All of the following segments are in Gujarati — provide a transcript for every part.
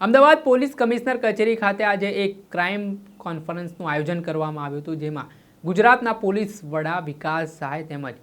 અમદાવાદ પોલીસ કમિશનર કચેરી ખાતે આજે એક ક્રાઇમ કોન્ફરન્સનું આયોજન કરવામાં આવ્યું હતું, જેમાં ગુજરાતના પોલીસ વડા વિકાસ સહાય તેમજ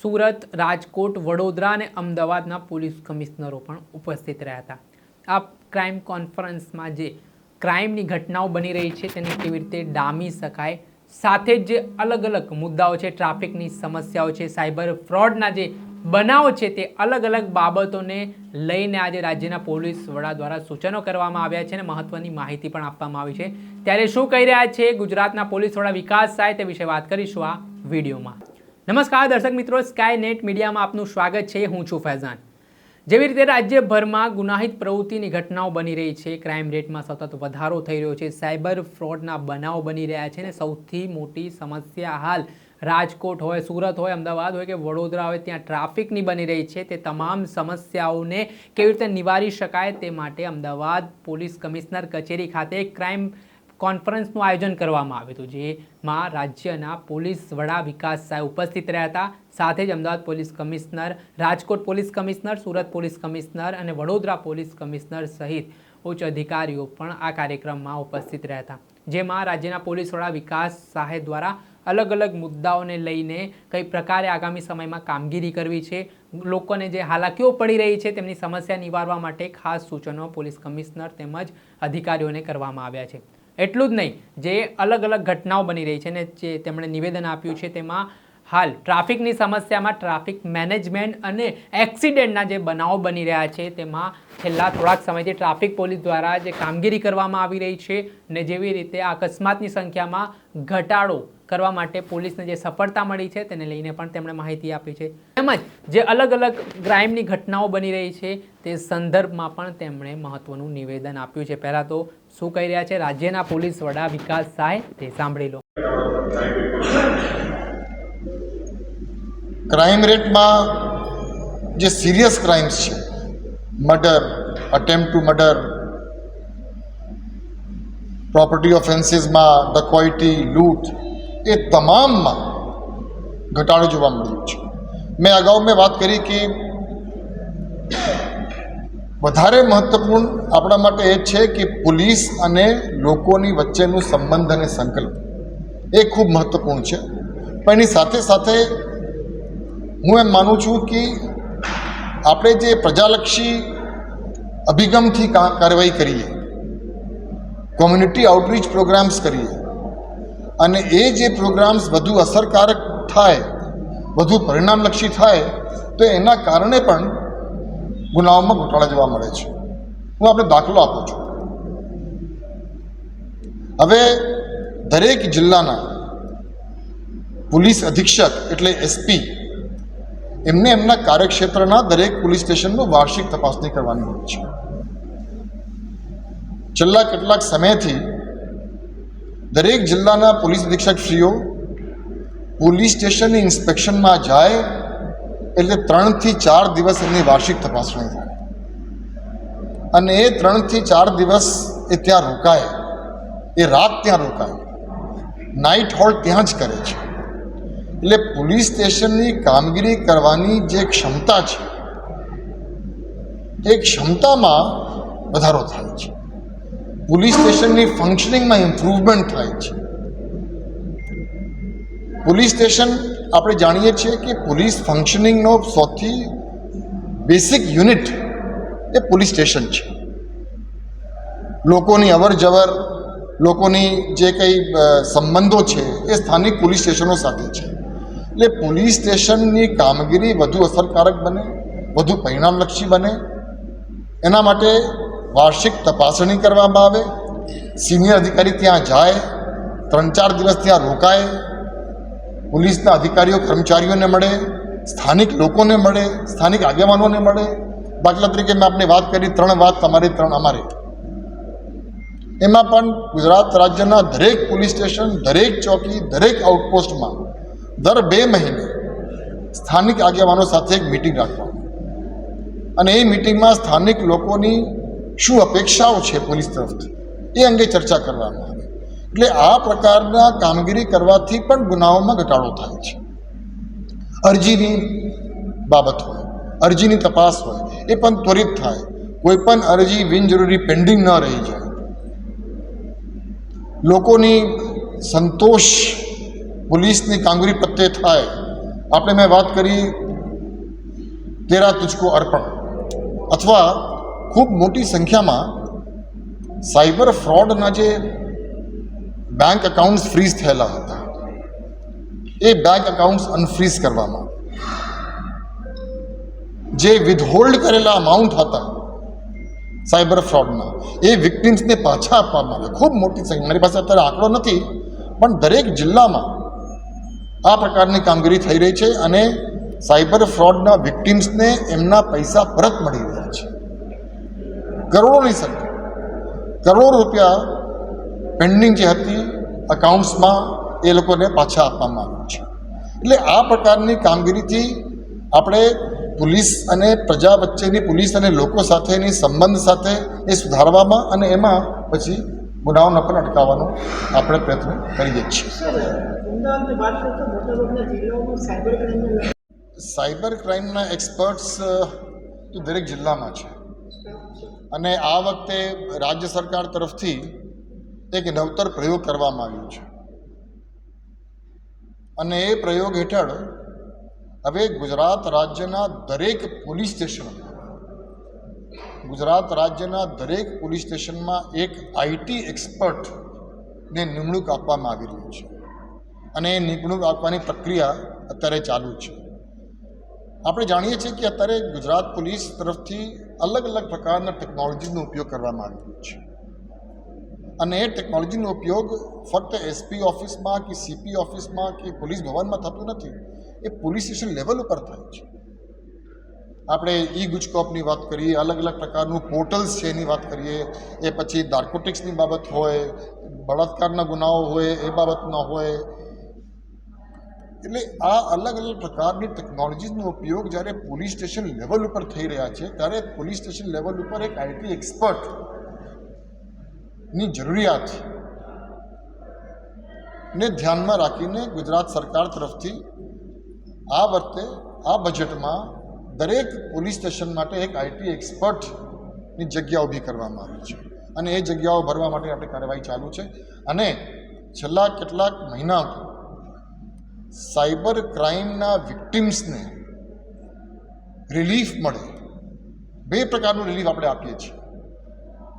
સુરત રાજકોટ, વડોદરા અને અમદાવાદના પોલીસ કમિશનરો પણ ઉપસ્થિત રહ્યા હતા. આ ક્રાઇમ કોન્ફરન્સમાં જે ક્રાઇમની ઘટનાઓ બની રહી છે, તેને કેવી રીતે ડામી શકાય, સાથે જ જે અલગ અલગ મુદ્દાઓ છે, ટ્રાફિકની સમસ્યાઓ છે, સાયબર ફ્રોડના જે બનાવો છે તે અલગ અલગ બાબતોને લઈને આજે રાજ્યના પોલીસ વડા દ્વારા સૂચનો કરવામાં આવ્યા છે અને મહત્વની માહિતી પણ આપવામાં આવી છે. ત્યારે શું કહી રહ્યા છે ગુજરાતના પોલીસ વડા વિકાસ સાય તે વિશે વાત કરીશું આ વિડીયોમાં. નમસ્કાર દર્શક મિત્રો સ્કાય નેટ મીડિયામાં આપનું સ્વાગત છે. હું છું ફૈઝાન. જેવી રીતે રાજ્યભરમાં ગુનાહિત પ્રવૃત્તિની ઘટનાઓ બની રહી છે, ક્રાઇમ રેટમાં સતત વધારો થઈ રહ્યો છે, સાયબર ફ્રોડના બનાવો બની રહ્યા છે અને સૌથી મોટી સમસ્યા હાલ રાજકોટ હોય, સુરત હોય, અમદાવાદ હોય કે વડોદરા હોય, ત્યાં ટ્રાફિકની બની રહી છે. તે તમામ સમસ્યાઓને કેવી રીતે નિવારી શકાય તે માટે અમદાવાદ પોલીસ કમિશનર કચેરી ખાતે ક્રાઇમ કોન્ફરન્સનું આયોજન કરવામાં આવ્યું હતું, જેમાં રાજ્યના પોલીસ વડા વિકાસ સાહેબ ઉપસ્થિત રહ્યા હતા. સાથે જ Ahmedabad police commissioner, Rajkot police commissioner, Surat police commissioner અને વડોદરા પોલીસ કમિશનર સહિત ઉચ્ચ અધિકારીઓ પણ આ કાર્યક્રમમાં ઉપસ્થિત રહ્યા હતા, જેમાં રાજ્યના પોલીસ વડા વિકાસ સાહેબ દ્વારા અલગ અલગ મુદ્દાઓને લઈને કઈ પ્રકારે આગામી સમયમાં કામગીરી કરવી છે, લોકોને જે હાલાકીઓ પડી રહી છે તેમની સમસ્યા નિવારવા માટે ખાસ સૂચનો પોલીસ કમિશનર તેમજ અધિકારીઓને કરવામાં આવ્યા છે. એટલું જ નહીં, જે અલગ અલગ ઘટનાઓ બની રહી છે ને જે તેમણે નિવેદન આપ્યું છે તેમાં હાલ ટ્રાફિકની સમસ્યામાં ટ્રાફિક મેનેજમેન્ટ અને એક્સિડન્ટના જે બનાવો બની રહ્યા છે તેમાં છેલ્લા થોડાક સમયથી ટ્રાફિક પોલીસ દ્વારા જે કામગીરી કરવામાં આવી રહી છે ને જેવી રીતે અકસ્માતની સંખ્યામાં ઘટાડો કરવા માટે પોલીસને જે સફળતા મળી છે તેને લઈને પણ તેમણે માહિતી આપી છે. તેમજ જે અલગ અલગ ક્રાઇમની ઘટનાઓ બની રહી છે તે સંદર્ભમાં પણ તેમણે મહત્વનું નિવેદન આપ્યું છે. પહેલાં તો શું કહી રહ્યા છે? રાજ્યના પોલીસ વડા વિકાસ સાહેબ તે સાંભળી લો. ક્રાઇમ રેટમાં જે સિરિયસ ક્રાઇમ્સ છે, murder attempt to murder property ઓફેન્સીસમાં dacoity લૂંટ એ તમામમાં ઘટાડો જોવા મળ્યો છે. મેં અગાઉ મેં વાત કરી કે વધારે મહત્વપૂર્ણ આપણા માટે એ છે કે પોલીસ અને લોકોની વચ્ચેનું સંબંધ અને સંકલ્પ એ ખૂબ મહત્વપૂર્ણ છે. પણ એની સાથે સાથે હું એમ માનું છું કે આપણે જે પ્રજાલક્ષી અભિગમથી કાર્યવાહી કરીએ, કોમ્યુનિટી આઉટરીચ પ્રોગ્રામ્સ કરીએ અને એ જે પ્રોગ્રામ્સ વધુ અસરકારક થાય, વધુ પરિણામલક્ષી થાય, તો એના કારણે પણ ગુનાઓમાં ઘટાડા જોવા મળે છે. હું આપણે દાખલો આપું છું. હવે દરેક જિલ્લાના પોલીસ અધિક્ષક એટલે એસપી એમને એમના કાર્યક્ષેત્રના દરેક પોલીસ સ્ટેશનનું વાર્ષિક તપાસણી કરવાની હોય છે. છેલ્લા કેટલાક સમયથી દરેક જિલ્લાના પોલીસ અધિક્ષકશ્રીઓ પોલીસ સ્ટેશનની ઇન્સ્પેક્શનમાં જાય એટલે ત્રણથી ચાર દિવસ એમની વાર્ષિક તપાસણી થાય. અને એ ત્રણથી ચાર દિવસ એ ત્યાં રોકાય. એ રાત ત્યાં રોકાય. નાઇટ હોલ્ટ ત્યાં જ કરે છે. એટલે પોલીસ સ્ટેશનની કામગીરી કરવાની જે ક્ષમતા છે, એ ક્ષમતામાં વધારો થાય છે. પોલીસ સ્ટેશનની ફંક્શનિંગમાં ઇમ્પ્રુવમેન્ટ થાય છે. પોલીસ સ્ટેશન, આપણે જાણીએ છીએ કે પોલીસ ફંક્શનિંગનો સૌથી બેસિક યુનિટ એ પોલીસ સ્ટેશન છે. લોકોની અવર જવર લોકોની જે કંઈ સંબંધો છે એ સ્થાનિક પોલીસ સ્ટેશનો સાથે છે. એટલે પોલીસ સ્ટેશનની કામગીરી વધુ અસરકારક બને, વધુ પરિણામલક્ષી બને. એના માટે વાર્ષિક તપાસણી કરવામાં આવે. સિનિયર અધિકારી ત્યાં જાય, ત્રણ ચાર દિવસ ત્યાં રોકાય. પોલીસના અધિકારીઓ, કર્મચારીઓને મળે, સ્થાનિક લોકોને મળે, સ્થાનિક આગેવાનોને મળે. દાખલા તરીકે મેં આપને વાત કરી, ત્રણ વાત તમારી, ત્રણ અમારે. એમાં પણ ગુજરાત રાજ્યના દરેક પોલીસ સ્ટેશન, દરેક ચોકી, દરેક આઉટપોસ્ટમાં દર બે મહિને સ્થાનિક આગેવાનો સાથે એક મિટિંગ રાખવાની. અને એ મિટિંગમાં સ્થાનિક લોકોની શું અપેક્ષાઓ છે પોલીસ તરફથી? એ અંગે ચર્ચા કરવામાં આવે. એટલે આ પ્રકારના કામગીરી કરવાથી પણ ગુનાઓમાં ઘટાડો થાય છે. અરજીની બાબત હોય, અરજીની તપાસ હોય, એ પણ ત્વરિત થાય. કોઈ પણ અરજી બિનજરૂરી પેન્ડિંગ ન રહી જાય. લોકોની સંતોષ પોલીસની કામગીરી પ્રત્યે થાય. આપણે મેં વાત કરી, તેરા તુજકો અર્પણ. અથવા ખૂબ મોટી સંખ્યામાં સાયબર ફ્રોડના જે બેંક એકાઉન્ટ્સ ફ્રીઝ થયેલા હતા. એ બેંક એકાઉન્ટ્સ અનફ્રીઝ કરવામાં જે વિથહોલ્ડ કરેલા અમાઉન્ટ હતા સાયબર ફ્રોડના, એ વિક્ટિમ્સને પાછા આપવામાં આવે ખૂબ મોટી સંખ્યા. મારી પાસે અત્યારે આંકડો નથી, પણ દરેક જિલ્લામાં આ પ્રકારની કામગીરી થઈ રહી છે અને સાયબર ફ્રોડના વિક્ટિમ્સને એમના પૈસા પરત મળી રહ્યા છે. કરોડોની સંખ્યા. કરોડો રૂપિયા પેન્ડિંગ જે હતી અકાઉન્ટ્સમાં એ લોકોને પાછા આપવામાં આવ્યું છે. એટલે આ પ્રકારની કામગીરીથી આપણે પોલીસ અને પ્રજા વચ્ચેની પોલીસ અને લોકો સાથેની સંબંધ સાથે એ સુધારવામાં અને એમાં પછી ગુનાઓને પણ અટકાવવાનો આપણે પ્રયત્ન કરીએ છીએ. સાયબર ક્રાઇમને એક્સપર્ટ્સ તો દરેક જિલ્લામાં છે. અને આ વખતે રાજ્ય સરકાર તરફથી એક નવતર પ્રયોગ કરવામાં આવ્યો છે. અને એ પ્રયોગ હેઠળ હવે ગુજરાત રાજ્યના દરેક પોલીસ સ્ટેશન ગુજરાત રાજ્યના દરેક પોલીસ સ્ટેશનમાં એક આઈટી એક્સપર્ટને નિમણૂક આપવામાં આવી રહી છે. અને એ નિમણૂક આપવાની પ્રક્રિયા અત્યારે ચાલુ છે. આપણે જાણીએ છીએ કે અત્યારે ગુજરાત પોલીસ તરફથી અલગ અલગ પ્રકારના ટેકનોલોજીનો ઉપયોગ કરવામાં આવી રહ્યો છે. અને એ ટેકનોલોજીનો ઉપયોગ ફક્ત એસપી ઓફિસમાં કે સીપી ઓફિસમાં કે પોલીસ ભવનમાં થતું નથી, એ પોલીસ સ્ટેશન લેવલ ઉપર થાય છે. આપણે ઈ ગુજકોપની વાત કરીએ અલગ અલગ પ્રકારનું પોર્ટલ્સ છે એની વાત કરીએ, એ પછી નાર્કોટિક્સની બાબત હોય, બળાત્કારના ગુનાઓ હોય, એ બાબતના હોય એટલે આ અલગ અલગ પ્રકારની ટેકનોલોજીનો ઉપયોગ જ્યારે પોલીસ સ્ટેશન લેવલ ઉપર થઈ રહ્યા છે, ત્યારે પોલીસ સ્ટેશન લેવલ ઉપર એક આઈટી એક્સપર્ટની જરૂરિયાત ને ધ્યાનમાં રાખીને ગુજરાત સરકાર તરફથી આ વખતે આ બજેટમાં દરેક પોલીસ સ્ટેશન માટે એક આઈટી એક્સપર્ટની જગ્યા ઊભી કરવામાં આવી છે. અને એ જગ્યાઓ ભરવા માટે આપણે કાર્યવાહી ચાલુ છે. અને છેલ્લા કેટલાક મહિના સાયબર ક્રાઇમના વિક્ટિમ્સને રિલીફ મળે. બે પ્રકારનું રિલીફ આપણે આપીએ છીએ.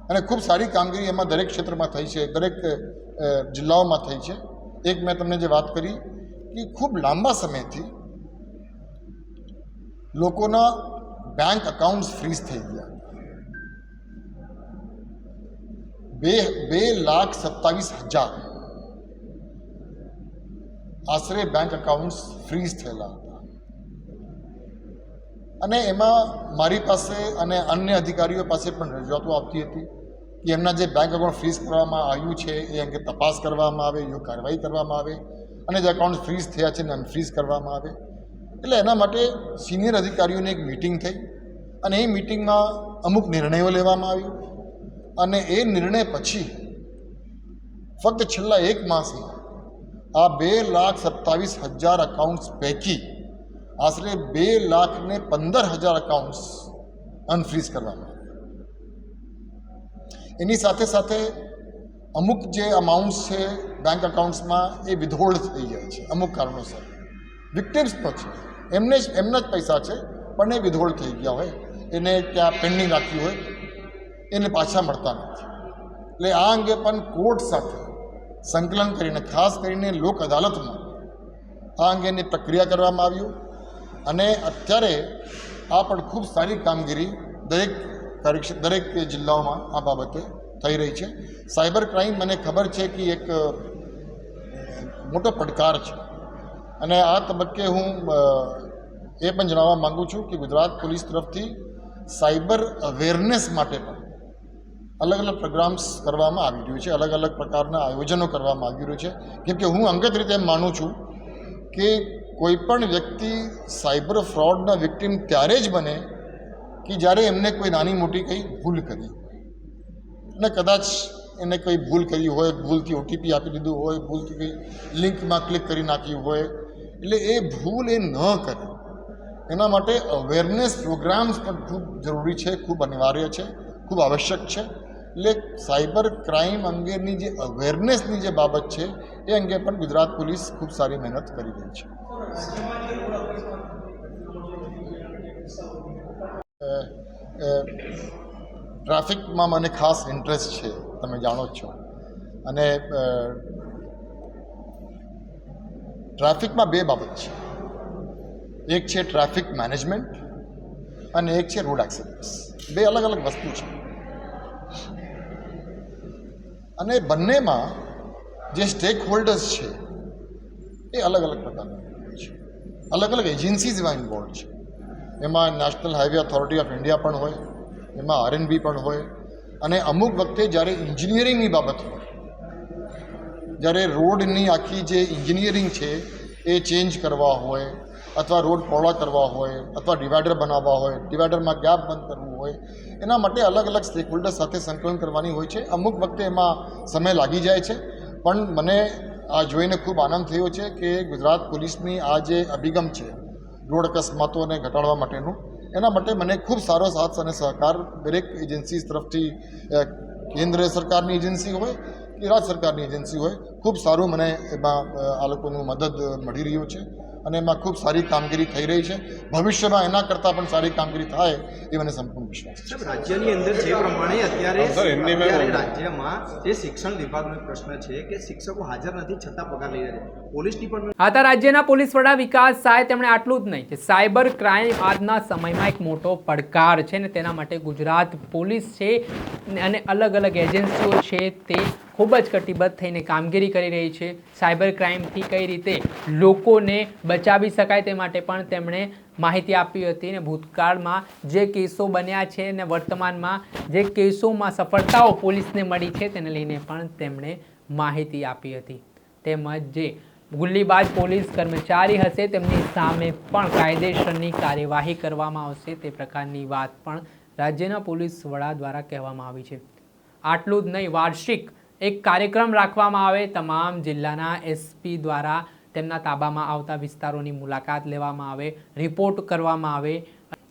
અને ખૂબ સારી કામગીરી એમાં દરેક ક્ષેત્રમાં થઈ છે, દરેક જિલ્લાઓમાં થઈ છે. એક મેં તમને જે વાત કરી કે ખૂબ લાંબા સમયથી લોકોના બેંક અકાઉન્ટ્સ ફ્રીઝ થઈ ગયા. બે બે લાખ સત્તાવીસ હજાર. આશરે બેંક અકાઉન્ટ્સ ફ્રીઝ થયેલા હતા. અને એમાં મારી પાસે અને અન્ય અધિકારીઓ પાસે પણ રજૂઆતો આવતી હતી કે એમના જે બેંક અકાઉન્ટ ફ્રીઝ કરવામાં આવ્યું છે, એ અંગે તપાસ કરવામાં આવે યોગ્ય કાર્યવાહી કરવામાં આવે અને જે અકાઉન્ટ ફ્રીઝ થયા છે એને અનફ્રીઝ કરવામાં આવે. એટલે એના માટે સિનિયર અધિકારીઓની એક મિટિંગ થઈ અને એ મિટિંગમાં અમુક નિર્ણયો લેવામાં આવ્યો અને એ નિર્ણય પછી ફક્ત છેલ્લા એક માસમાં આ બે લાખ સત્તાવીસ હજાર અકાઉન્ટ્સ પૈકી આશરે બે લાખ ને પંદર હજાર અકાઉન્ટ્સ અનફ્રીઝ કરવામાં એની સાથે સાથે અમુક જે અમાઉન્ટ્સ છે બેંક અકાઉન્ટ્સમાં એ વિથહોલ્ડ થઈ જાય છે, અમુક કારણોસર. વિક્ટિમ્સનો છે. એમને જ, એમના જ પૈસા છે, પણ એ વિધોળ થઈ ગયા હોય. એને ત્યાં પેન્ડિંગ રાખ્યું હોય. એને પાછા મળતા નથી. એટલે આ અંગે પણ કોર્ટ સાથે સંકલન કરીને, ખાસ કરીને લોક અદાલતમાં આ અંગેની પ્રક્રિયા કરવામાં આવ્યું અને અત્યારે આ પણ ખૂબ સારી કામગીરી દરેક દરેક જિલ્લાઓમાં આ બાબતે થઈ રહી છે. સાયબર ક્રાઇમ મને ખબર છે કે એક મોટો પડકાર છે. અને આ તબક્કે હું એ પણ જણાવવા માગું છું કે ગુજરાત પોલીસ તરફથી સાયબર અવેરનેસ માટે પણ અલગ અલગ પ્રોગ્રામ્સ કરવામાં આવી રહ્યું છે અલગ અલગ પ્રકારના આયોજનો કરવામાં આવી રહ્યું છે. કેમ કે હું અંગત રીતે એમ માનું છું કે કોઈ પણ વ્યક્તિ સાયબર ફ્રોડના વિક્ટિમ ત્યારે જ બને કે જ્યારે એમને કોઈ નાની મોટી કંઈ ભૂલ કરી. અને કદાચ એને કોઈ ભૂલ કરી હોય, ભૂલથી ઓટીપી આપી દીધું હોય, ભૂલથી કંઈ લિંકમાં ક્લિક કરી નાખ્યું હોય, એટલે એ ભૂલ એ ન કરે. એના માટે અવેરનેસ પ્રોગ્રામ્સ પણ ખૂબ જરૂરી છે, ખૂબ અનિવાર્ય છે, ખૂબ આવશ્યક છે. એટલે સાયબર ક્રાઇમ અંગેની જે અવેરનેસની જે બાબત છે, એ અંગે પણ ગુજરાત પોલીસ ખૂબ સારી મહેનત કરી રહી છે. ટ્રાફિકમાં મને ખાસ ઇન્ટરેસ્ટ છે, તમે જાણો જ છો. અને ટ્રાફિકમાં બે બાબત છે. એક છે ટ્રાફિક મેનેજમેન્ટ અને એક છે રોડ એક્સિડન્ટ્સ બે અલગ અલગ વસ્તુ છે. અને બંનેમાં જે સ્ટેક હોલ્ડર્સ છે, એ અલગ અલગ પ્રકારના છે. અલગ અલગ એજન્સીઝ એમાં ઇન્વોલ્વ છે. એમાં national highway authority of India પણ હોય, એમાં આરએનબી પણ હોય, અને અમુક વખતે જ્યારે એન્જિનિયરિંગની બાબત હોય, જ્યારે રોડની આખી જે એન્જિનિયરિંગ છે, એ ચેન્જ કરવા હોય અથવા રોડ પહોળા કરવા હોય, અથવા ડિવાઈડર બનાવવા હોય ડિવાઈડરમાં ગેપ બંધ કરવું હોય, એના માટે અલગ અલગ સ્ટેક હોલ્ડર સાથે સંકલન કરવાની હોય છે. અમુક વખતે એમાં સમય લાગી જાય છે. પણ મને આ જોઈને ખૂબ આનંદ થયો છે કે ગુજરાત પોલીસની આ જે અભિગમ છે, રોડ અકસ્માતોને ઘટાડવા માટેનું, એના માટે મને ખૂબ સારો સાથ અને સહકાર દરેક એજન્સી તરફથી કેન્દ્ર સરકારની એજન્સી હોય કે રાજ્ય સરકારની એજન્સી હોય, ખૂબ સારું મને એમાં આ લોકોનું મદદ મળી રહ્યું છે. અને એમાં ખૂબ સારી કામગીરી થઈ રહી છે. ભવિષ્યમાં એના કરતાં પણ સારી કામગીરી થાય એ મને સંપૂર્ણ વિશ્વાસ છે. રાજ્યની અંદર જે પ્રમાણે અત્યારે રાજ્યમાં જે શિક્ષણ વિભાગનો પ્રશ્ન છે કે શિક્ષકો હાજર નથી છતાં પગાર લઈ રહ્યા છે. પોલીસ ડિપાર્ટમેન્ટ આ હતા રાજ્યના પોલીસ વડા વિકાસ સહાય તેમણે આટલું જ નહીં કે સાયબર ક્રાઇમ આજના સમયમાં એક મોટો પડકાર છે ને તેના માટે ગુજરાત પોલીસ છે અને અલગ અલગ એજન્સીઓ છે તે ખૂબ જ કટિબદ્ધ થઈને કામગીરી કરી રહી છે. સાયબર ક્રાઇમથી કઈ રીતે લોકોને બચાવી શકાય તે માટે પણ તેમણે માહિતી આપી હતી અને ભૂતકાળમાં જે કેસો બન્યા છે અને વર્તમાનમાં જે કેસોમાં સફળતાઓ પોલીસને મળી છે તેને લઈને પણ તેમણે માહિતી આપી હતી. તેમજ જે ગુલ્લીબાજ પોલીસ કર્મચારી હશે તેમની સામે પણ કાયદેસરની કાર્યવાહી કરવામાં આવશે તે પ્રકારની વાત પણ રાજ્યના પોલીસ વડા દ્વારા કહેવામાં આવી છે. આટલું જ નહીં, વાર્ષિક એક કાર્યક્રમ રાખવામાં આવે, તમામ જિલ્લાના એસપી દ્વારા તેમના તાબામાં આવતા વિસ્તારોની મુલાકાત લેવામાં આવે રિપોર્ટ કરવામાં આવે,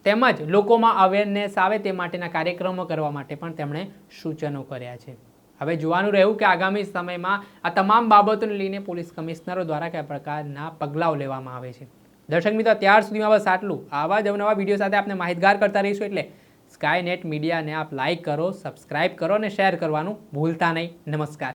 તેમજ લોકોમાં અવેરનેસ આવે તે માટેના કાર્યક્રમો કરવા માટે પણ તેમણે સૂચનો કર્યા છે. હવે જોવાનું રહ્યું કે આગામી સમયમાં આ તમામ બાબતોને લઈને પોલીસ કમિશનરો દ્વારા કયા પ્રકારના પગલાઓ લેવામાં આવે છે. દર્શક મિત્રો ત્યાર સુધીમાં બસ આટલું. આવા જ અવનવા વીડિયો સાથે આપણે માહિતગાર કરતા રહીશું એટલે સ્કાય નેટ મીડિયાને આપ લાઈક કરો સબસ્ક્રાઇબ કરો અને શેર કરવાનું ભૂલતા નહીં. નમસ્કાર.